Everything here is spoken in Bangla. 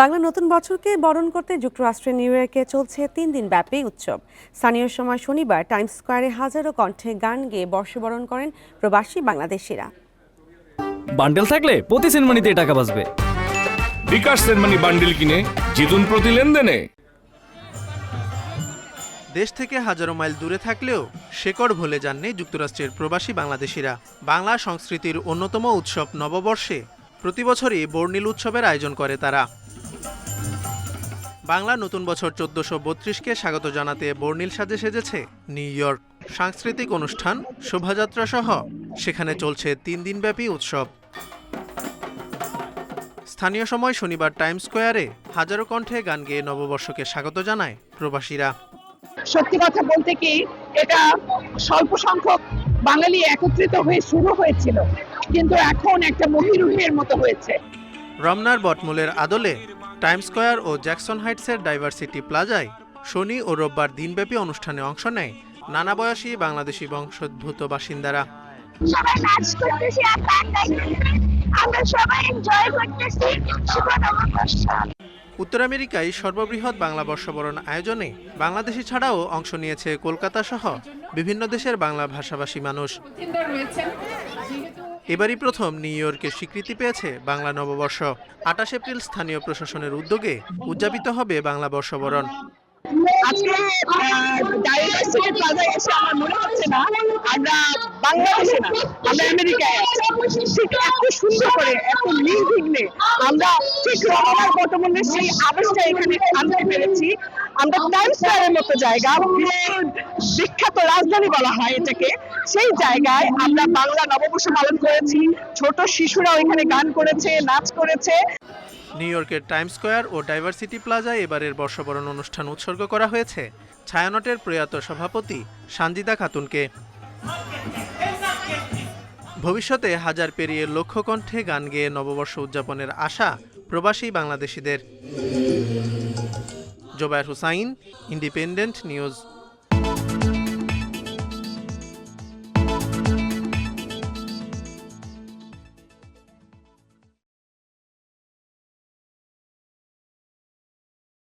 বাংলা নতুন বছরকে বরণ করতে যুক্তরাষ্ট্রের নিউ ইয়র্কে চলছে তিন দিন ব্যাপী উৎসব। স্থানীয় সময় শনিবার টাইমস স্কোয়ারে হাজারো কণ্ঠে গান গেয়ে বর্ষবরণ করেন প্রবাসী বাংলাদেশিরা। বান্ডেল থাকলে প্রতি সেনমানিতে টাকা বাঁচবে। বিকাশ সেনমানি বান্ডেল কিনে জিতুন প্রতি লেনদেনে। দেশ থেকে হাজারো মাইল দূরে থাকলেও শেকড় ভুলে যাননি যুক্তরাষ্ট্রের প্রবাসী বাংলাদেশিরা। বাংলা সংস্কৃতির অন্যতম উৎসব নববর্ষে। প্রতি বছরই বর্ণিল উৎসবের আয়োজন করে তারা। বাংলা নতুন বছর চোদ্দশো বত্রিশকে স্বাগত জানাতে বর্ণিল সাজে সেজেছে নিউ ইয়র্ক। সাংস্কৃতিক অনুষ্ঠান শোভাযাত্রা সহ সেখানে চলছে তিন দিনব্যাপী উৎসব। স্থানীয় সময় শনিবার টাইম স্কোয়ারে হাজারো কণ্ঠে গান গেয়ে নববর্ষকে স্বাগত জানায় প্রবাসীরা। সত্যি কথা বলতে কি এটা স্বল্প সংখ্যক বাঙালি একত্রিত হয়ে শুরু হয়েছিল কিন্তু এখন একটা মহিরুহের মতো হয়েছে। রমনার বটমূলের আদলে টাইম স্কোয়ার ও জ্যাকসন হাইটসের ডাইভার্সিটি প্লাজায় শনি ও রোববার দিনব্যাপী অনুষ্ঠানে অংশ নেয় নানা বয়সী বাংলাদেশি বংশোদ্ভূত বাসিন্দারা। সবাই নাচ করতেছি আর গান গাইতেছি আমরা সবাই এনজয় করতেছি। শুভ নববর্ষ উত্তর আমেরিকায় সর্ববৃহৎ বাংলা বর্ষবরণ আয়োজনে বাংলাদেশি ছাড়াও অংশ নিয়েছে কলকাতা সহ বিভিন্ন দেশের বাংলা ভাষাভাষী মানুষ। এবারই প্রথম নিউ ইয়র্কে স্বীকৃতি পেয়েছে বাংলা নববর্ষ। আটাশ এপ্রিল স্থানীয় প্রশাসনের উদ্যোগে উদযাপিত হবে বাংলা বর্ষবরণ। আমার ঠিক এত সুন্দর করে বর্তমানে সেই আবেশটা এখানে আনতে পেরেছি। আমরা টাইম স্কোয়ারের মতো জায়গা বিখ্যাত রাজধানী বলা হয় এটাকে। সেই জায়গায় আমরা বাংলা নববর্ষ পালন করেছি। ছোট শিশুরাও এখানে গান করেছে, নাচ করেছে। নিউ ইয়র্কের টাইম স্কোয়ার ও ডাইভার্সিটি প্লাজায় এবারের বর্ষবরণ অনুষ্ঠান উৎসর্গ করা হয়েছে। ছায়ানটের প্রয়াত সভাপতি সানজিদা খাতুনকে। ভবিষ্যতে হাজার পেরিয়ে লক্ষ কণ্ঠে গান গেয়ে নববর্ষ উদযাপনের আশা প্রবাসী বাংলাদেশিদের। Zobayer Hussain independent news